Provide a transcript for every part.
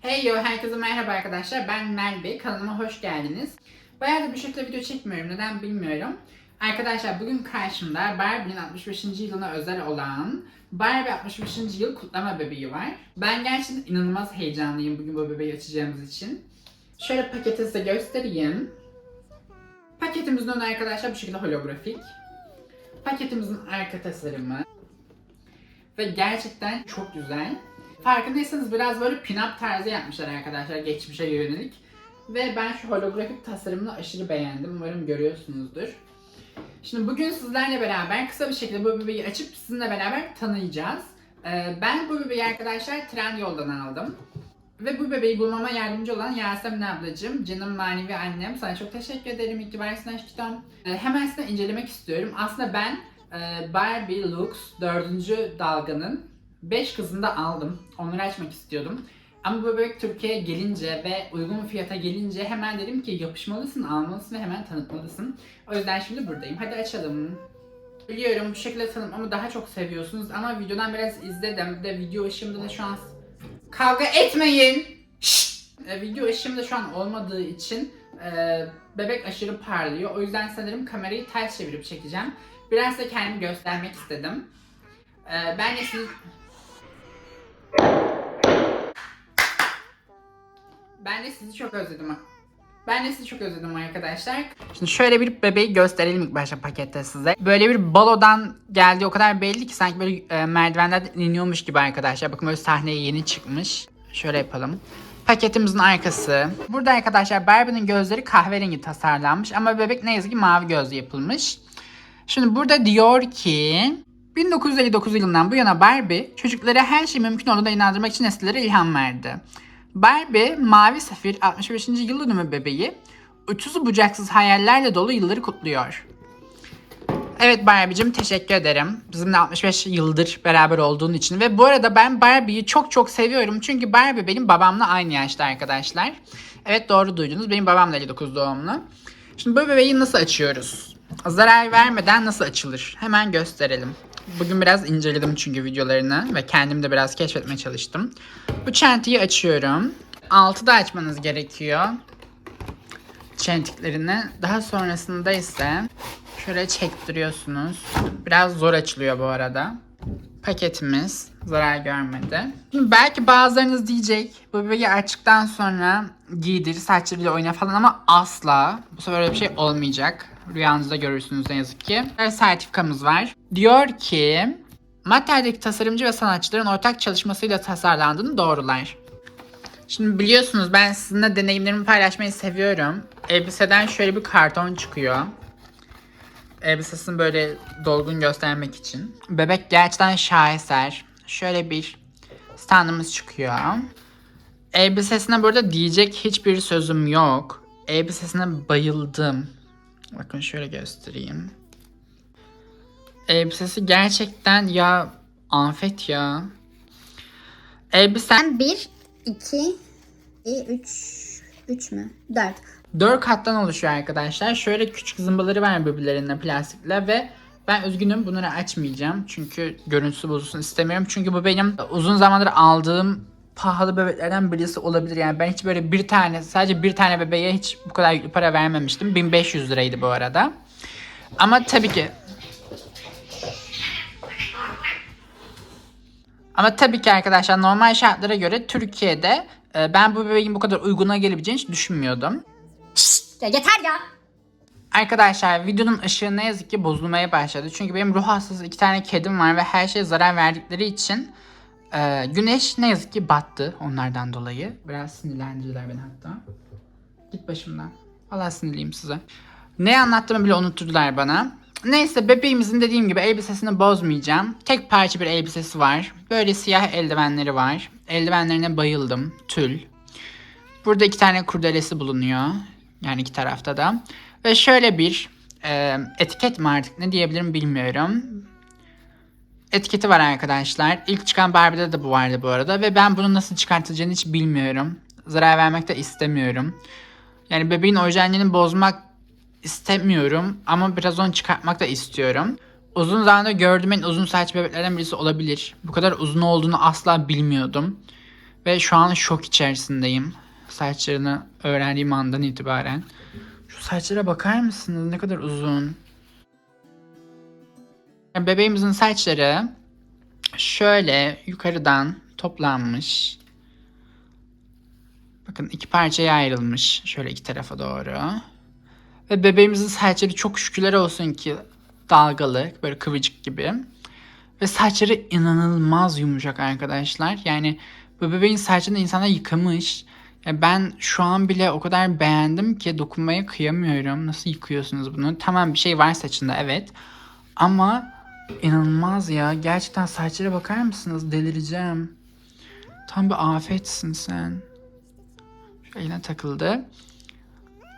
Hey yo, herkese merhaba arkadaşlar. Ben Merve. Kanalıma hoş geldiniz. Bayağıdır bir şekilde video çekmiyorum. Neden bilmiyorum. Arkadaşlar bugün karşımda Barbie'nin 65. yılına özel olan Barbie 65. yıl kutlama bebeği var. Ben gerçekten inanılmaz heyecanlıyım bugün bu bebeği açacağımız için. Şöyle paketi size göstereyim. Paketimizin önü arkadaşlar bu şekilde holografik. Paketimizin arka tasarımı. Ve gerçekten çok güzel. Farkındaysanız biraz böyle pin-up tarzı yapmışlar arkadaşlar geçmişe yönelik. Ve ben şu holografik tasarımını aşırı beğendim. Umarım görüyorsunuzdur. Şimdi bugün sizlerle beraber kısa bir şekilde bu bebeği açıp sizinle beraber tanıyacağız. Ee, ben bu bebeği arkadaşlar Trendyol'dan aldım. Ve bu bebeği bulmama yardımcı olan Yasemin ablacığım, canım manevi annem. Sana çok teşekkür ederim. İyi aşkım. Ee, hemen size incelemek istiyorum. Aslında ben e, Barbie Lux 4. dalganın 5 kızını da aldım. Onları açmak istiyordum. Ama bu bebek Türkiye'ye gelince ve uygun fiyata gelince hemen dedim ki yapışmalısın, almalısın ve hemen tanıtmalısın. O yüzden şimdi buradayım. Hadi açalım. Biliyorum bu şekilde tanıtmamı daha çok seviyorsunuz ama videodan biraz izledim. De video ışığımda da şu an kavga etmeyin. E, video ışığımda şu an olmadığı için e, bebek aşırı parlıyor. O yüzden sanırım kamerayı ters çevirip çekeceğim. Biraz da kendimi göstermek istedim. E, ben de siz... Ben de sizi çok özledim. Ben de sizi çok özledim arkadaşlar. Şimdi şöyle bir bebeği gösterelim ilk başta pakette size. Böyle bir balodan geldiği o kadar belli ki sanki böyle e, merdivenlerden iniyormuş gibi arkadaşlar. Bakın böyle sahneye yeni çıkmış. Şöyle yapalım. Paketimizin arkası. Burada arkadaşlar Barbie'nin gözleri kahverengi tasarlanmış ama bebek ne yazık ki mavi gözlü yapılmış. Şimdi burada diyor ki 1959 yılından bu yana Barbie çocuklara her şey mümkün olduğuna inandırmak için nesillere ilham verdi. Barbie, Mavi Safir 65. yıl dönümü bebeği, uçsuz bucaksız hayallerle dolu yılları kutluyor. Evet Barbie'cim teşekkür ederim. Bizimle 65 yıldır beraber olduğun için. Ve bu arada ben Barbie'yi çok çok seviyorum. Çünkü Barbie benim babamla aynı yaşta arkadaşlar. Evet doğru duydunuz. Benim babam da 59 doğumlu. Şimdi bu bebeği nasıl açıyoruz? Zarar vermeden nasıl açılır? Hemen gösterelim. Bugün biraz inceledim çünkü videolarını ve kendim de biraz keşfetmeye çalıştım. Bu çentiyi açıyorum. Altıda açmanız gerekiyor. Çentiklerini. Daha sonrasında ise şöyle çektiriyorsunuz. Biraz zor açılıyor bu arada. Paketimiz zarar görmedi. Şimdi belki bazılarınız diyecek bu bebeği açtıktan sonra giydir, saçlarıyla oyna falan ama asla. Bu sefer öyle bir şey olmayacak. Rüyanızda görürsünüz ne yazık ki. Sertifikamız var. Diyor ki Mattel'deki tasarımcı ve sanatçıların ortak çalışmasıyla tasarlandığını doğrular. Şimdi biliyorsunuz ben sizinle deneyimlerimi paylaşmayı seviyorum. Elbiseden şöyle bir karton çıkıyor. Elbisesini böyle dolgun göstermek için. Bebek gerçekten şaheser. Şöyle bir standımız çıkıyor. Elbisesine burada diyecek hiçbir sözüm yok. Elbisesine bayıldım. Bakın şöyle göstereyim. Elbisesi gerçekten ya afet ya. Elbisen 1, 2, 3, 3 mü? 4. 4 kattan oluşuyor arkadaşlar. Şöyle küçük zımbaları var birbirlerine plastikle ve ben üzgünüm bunları açmayacağım. Çünkü görüntüsü bozulsun istemiyorum. Çünkü bu benim uzun zamandır aldığım pahalı bebeklerden birisi olabilir. Yani ben hiç böyle bir tane sadece bir tane bebeğe hiç bu kadar yüklü para vermemiştim. 1500 liraydı bu arada. Ama tabii ki Ama tabii ki arkadaşlar normal şartlara göre Türkiye'de e, ben bu bebeğin bu kadar uyguna gelebileceğini hiç düşünmüyordum. Ya yeter ya. Arkadaşlar videonun ışığı ne yazık ki bozulmaya başladı. Çünkü benim ruh hastası iki tane kedim var ve her şeye zarar verdikleri için e, güneş ne yazık ki battı onlardan dolayı. Biraz sinirlendirdiler beni hatta. Git başımdan. Allah sinirliyim size. Ne anlattığımı bile unutturdular bana. Neyse bebeğimizin dediğim gibi elbisesini bozmayacağım. Tek parça bir elbisesi var. Böyle siyah eldivenleri var. Eldivenlerine bayıldım. Tül. Burada iki tane kurdelesi bulunuyor. Yani iki tarafta da. Ve şöyle bir e, etiket mi artık ne diyebilirim bilmiyorum. Etiketi var arkadaşlar. İlk çıkan Barbie'de de bu vardı bu arada. Ve ben bunu nasıl çıkartılacağını hiç bilmiyorum. Zarar vermek de istemiyorum. Yani bebeğin orijinalini bozmak istemiyorum. Ama biraz onu çıkartmak da istiyorum. Uzun zamandır gördüğüm en uzun saç bebeklerden birisi olabilir. Bu kadar uzun olduğunu asla bilmiyordum. Ve şu an şok içerisindeyim. Saçlarını öğrendiğim andan itibaren. Şu saçlara bakar mısınız? Ne kadar uzun. Bebeğimizin saçları şöyle yukarıdan toplanmış. Bakın iki parçaya ayrılmış. Şöyle iki tarafa doğru. Ve bebeğimizin saçları çok şükürler olsun ki dalgalı, böyle kıvırcık gibi. Ve saçları inanılmaz yumuşak arkadaşlar. Yani bu bebeğin saçını insanlar yıkamış. Ya ben şu an bile o kadar beğendim ki dokunmaya kıyamıyorum. Nasıl yıkıyorsunuz bunu? Tamam bir şey var saçında evet. Ama inanılmaz ya. Gerçekten saçlara bakar mısınız? Delireceğim. Tam bir afetsin sen. Eline takıldı.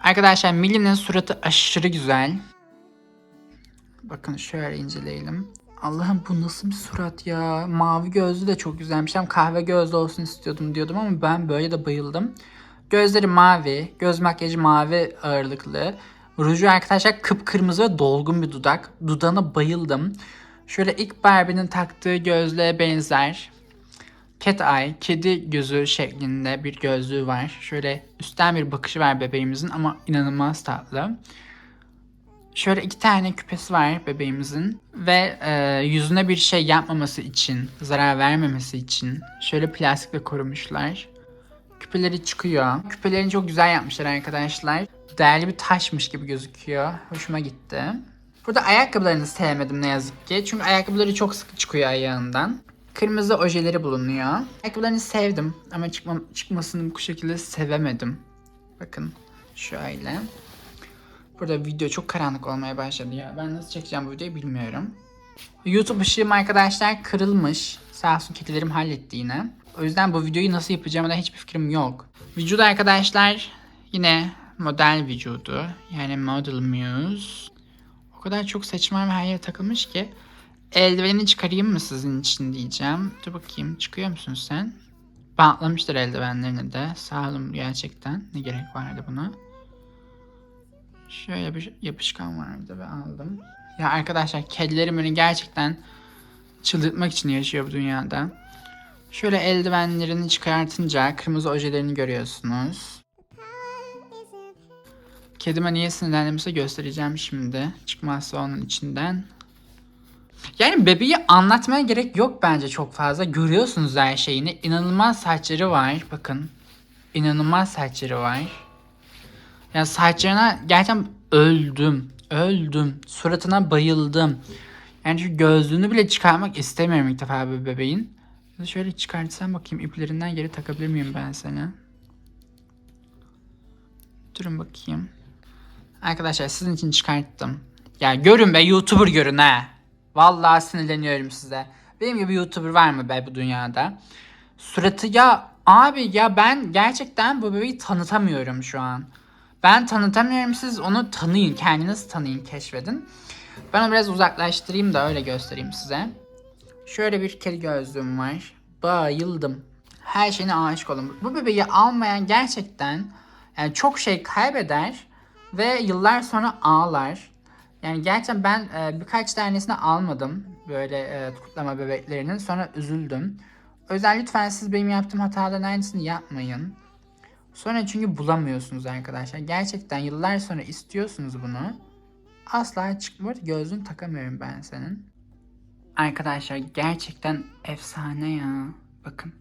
Arkadaşlar Millie'nin suratı aşırı güzel. Bakın şöyle inceleyelim. Allah'ım bu nasıl bir surat ya. Mavi gözlü de çok güzelmiş. Hem kahve gözlü olsun istiyordum diyordum ama ben böyle de bayıldım. Gözleri mavi, göz makyajı mavi ağırlıklı. Ruju arkadaşlar kıpkırmızı ve dolgun bir dudak. Dudağına bayıldım. Şöyle ilk Barbie'nin taktığı gözlüğe benzer. Cat eye, kedi gözü şeklinde bir gözlüğü var. Şöyle üstten bir bakışı var bebeğimizin ama inanılmaz tatlı. Şöyle iki tane küpesi var bebeğimizin ve e, yüzüne bir şey yapmaması için, zarar vermemesi için şöyle plastikle korumuşlar. Küpeleri çıkıyor. Küpelerini çok güzel yapmışlar arkadaşlar. Değerli bir taşmış gibi gözüküyor. Hoşuma gitti. Burada ayakkabılarını sevmedim ne yazık ki. Çünkü ayakkabıları çok sıkı çıkıyor ayağından. Kırmızı ojeleri bulunuyor. Ayakkabılarını sevdim ama çıkma, çıkmasını bu şekilde sevemedim. Bakın şöyle. Burada video çok karanlık olmaya başladı ya. Ben nasıl çekeceğim bu videoyu bilmiyorum. YouTube ışığım arkadaşlar kırılmış. Sağ olsun kedilerim halletti yine. O yüzden bu videoyu nasıl yapacağıma da hiçbir fikrim yok. Vücudu arkadaşlar yine model vücudu. Yani model muse. O kadar çok ve her yere takılmış ki. Eldivenini çıkarayım mı sizin için diyeceğim. Dur bakayım çıkıyor musun sen? Bantlamışlar eldivenlerini de. Sağ olun gerçekten. Ne gerek vardı buna? Şöyle bir yapışkan vardı ve aldım. Ya arkadaşlar kedilerim beni gerçekten çıldırtmak için yaşıyor bu dünyada. Şöyle eldivenlerini çıkartınca kırmızı ojelerini görüyorsunuz. Kedime niye sinirlendiğimi göstereceğim şimdi. Çıkmazsa onun içinden. Yani bebeği anlatmaya gerek yok bence çok fazla. Görüyorsunuz her şeyini. İnanılmaz saçları var. Bakın. İnanılmaz saçları var. Ya saçlarına gerçekten öldüm. Öldüm. Suratına bayıldım. Yani şu gözlüğünü bile çıkarmak istemiyorum ilk defa bir bebeğin. Şöyle çıkartsam bakayım iplerinden geri takabilir miyim ben seni? Durun bakayım. Arkadaşlar sizin için çıkarttım. Ya görün be YouTuber görün ha. Vallahi sinirleniyorum size. Benim gibi YouTuber var mı be bu dünyada? Suratı ya abi ya ben gerçekten bu bebeği tanıtamıyorum şu an. Ben tanıtamıyorum siz onu tanıyın kendiniz tanıyın keşfedin. Ben onu biraz uzaklaştırayım da öyle göstereyim size. Şöyle bir kedi gözlüğüm var. Bayıldım. Her şeyine aşık oldum. Bu bebeği almayan gerçekten yani çok şey kaybeder ve yıllar sonra ağlar. Yani gerçekten ben e, birkaç tanesini almadım böyle e, kutlama bebeklerinin sonra üzüldüm. O lütfen siz benim yaptığım hataların aynısını yapmayın. Sonra çünkü bulamıyorsunuz arkadaşlar. Gerçekten yıllar sonra istiyorsunuz bunu. Asla çıkmıyor. Gözlüğünü takamıyorum ben senin. Arkadaşlar gerçekten efsane ya. Bakın.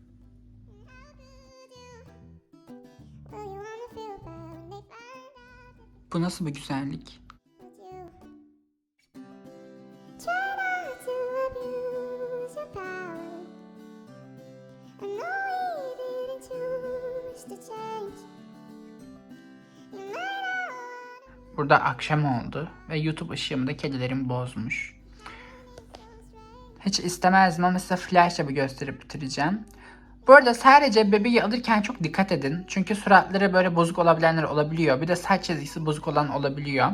Change. You might not Burada akşam oldu ve YouTube ışığımı da kedilerim bozmuş. Hiç istemezdim ama size flashla bir gösterip bitireceğim. Bu arada sadece bebeği alırken çok dikkat edin. Çünkü suratları böyle bozuk olabilenler olabiliyor. Bir de saç çizgisi bozuk olan olabiliyor.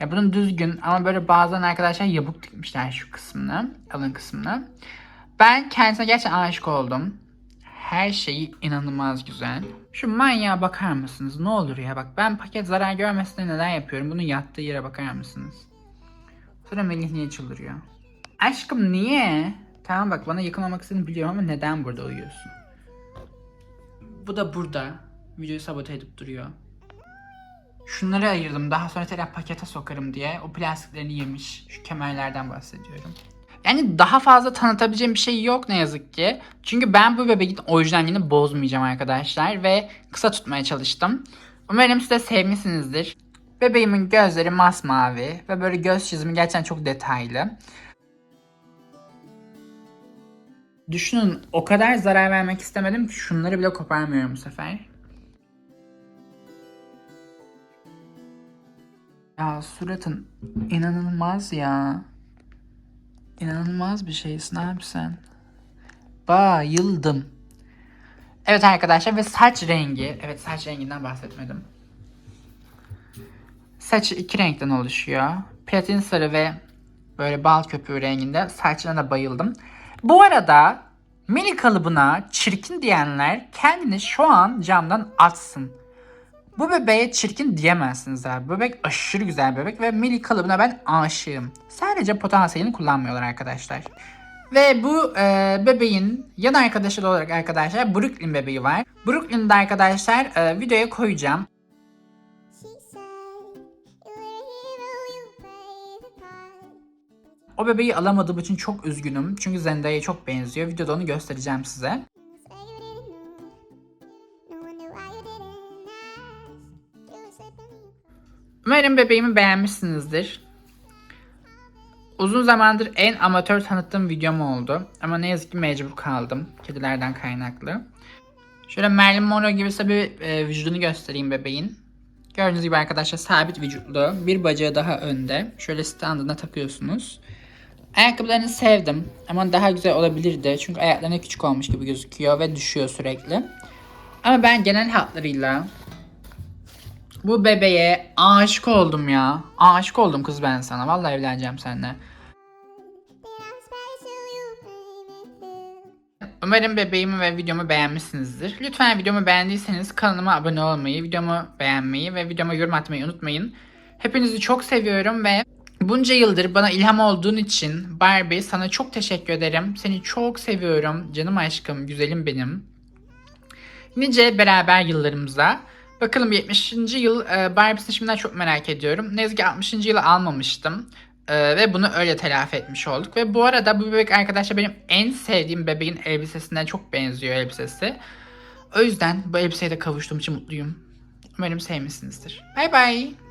Ya bunun düzgün ama böyle bazen arkadaşlar yabuk dikmişler şu kısmını, alın kısmını. Ben kendisine gerçekten aşık oldum. Her şeyi inanılmaz güzel. Şu manyağa bakar mısınız? Ne olur ya bak ben paket zarar görmesine neden yapıyorum? Bunun yattığı yere bakar mısınız? Sonra Melih niye çıldırıyor? Aşkım niye? Tamam bak bana yakınmamak istediğini biliyorum ama neden burada uyuyorsun? Bu da burada. Videoyu sabote edip duruyor. Şunları ayırdım. Daha sonra tekrar pakete sokarım diye. O plastiklerini yemiş. Şu kemerlerden bahsediyorum. Yani daha fazla tanıtabileceğim bir şey yok ne yazık ki. Çünkü ben bu bebeğin orijinalliğini bozmayacağım arkadaşlar. Ve kısa tutmaya çalıştım. Umarım siz de sevmişsinizdir. Bebeğimin gözleri masmavi ve böyle göz çizimi gerçekten çok detaylı. Düşünün o kadar zarar vermek istemedim ki şunları bile koparmıyorum bu sefer. Ya suratın inanılmaz ya. İnanılmaz bir şeysin abi sen. Bayıldım. Evet arkadaşlar ve saç rengi. Evet saç renginden bahsetmedim. Saçı iki renkten oluşuyor. Platin sarı ve böyle bal köpüğü renginde. Saçlarına da bayıldım. Bu arada mini kalıbına çirkin diyenler kendini şu an camdan atsın. Bu bebeğe çirkin diyemezsiniz abi. Bebek aşırı güzel bebek ve mini kalıbına ben aşığım. Sadece potansiyelini kullanmıyorlar arkadaşlar. Ve bu e, bebeğin yan arkadaşı olarak arkadaşlar Brooklyn bebeği var. Brooklyn'de arkadaşlar e, videoya koyacağım. O bebeği alamadığım için çok üzgünüm. Çünkü Zendaya'ya çok benziyor. Videoda onu göstereceğim size. Umarım bebeğimi beğenmişsinizdir. Uzun zamandır en amatör tanıttığım videom oldu. Ama ne yazık ki mecbur kaldım. Kedilerden kaynaklı. Şöyle Marilyn Monroe gibi ise bir e, vücudunu göstereyim bebeğin. Gördüğünüz gibi arkadaşlar sabit vücutlu. Bir bacağı daha önde. Şöyle standına takıyorsunuz. Ayakkabılarını sevdim. Ama daha güzel olabilirdi. Çünkü ayaklarına küçük olmuş gibi gözüküyor ve düşüyor sürekli. Ama ben genel hatlarıyla bu bebeğe aşık oldum ya. Aşık oldum kız ben sana. Vallahi evleneceğim seninle. Umarım bebeğimi ve videomu beğenmişsinizdir. Lütfen videomu beğendiyseniz kanalıma abone olmayı, videomu beğenmeyi ve videoma yorum atmayı unutmayın. Hepinizi çok seviyorum ve bunca yıldır bana ilham olduğun için Barbie sana çok teşekkür ederim. Seni çok seviyorum. Canım aşkım, güzelim benim. Nice beraber yıllarımıza. Bakalım 70. yıl e, Barbie'sini şimdiden çok merak ediyorum. Ne yazık ki 60. yılı almamıştım. E, ve bunu öyle telafi etmiş olduk. Ve bu arada bu bebek arkadaşlar benim en sevdiğim bebeğin elbisesine çok benziyor elbisesi. O yüzden bu elbiseye de kavuştuğum için mutluyum. Umarım sevmişsinizdir. Bay bay.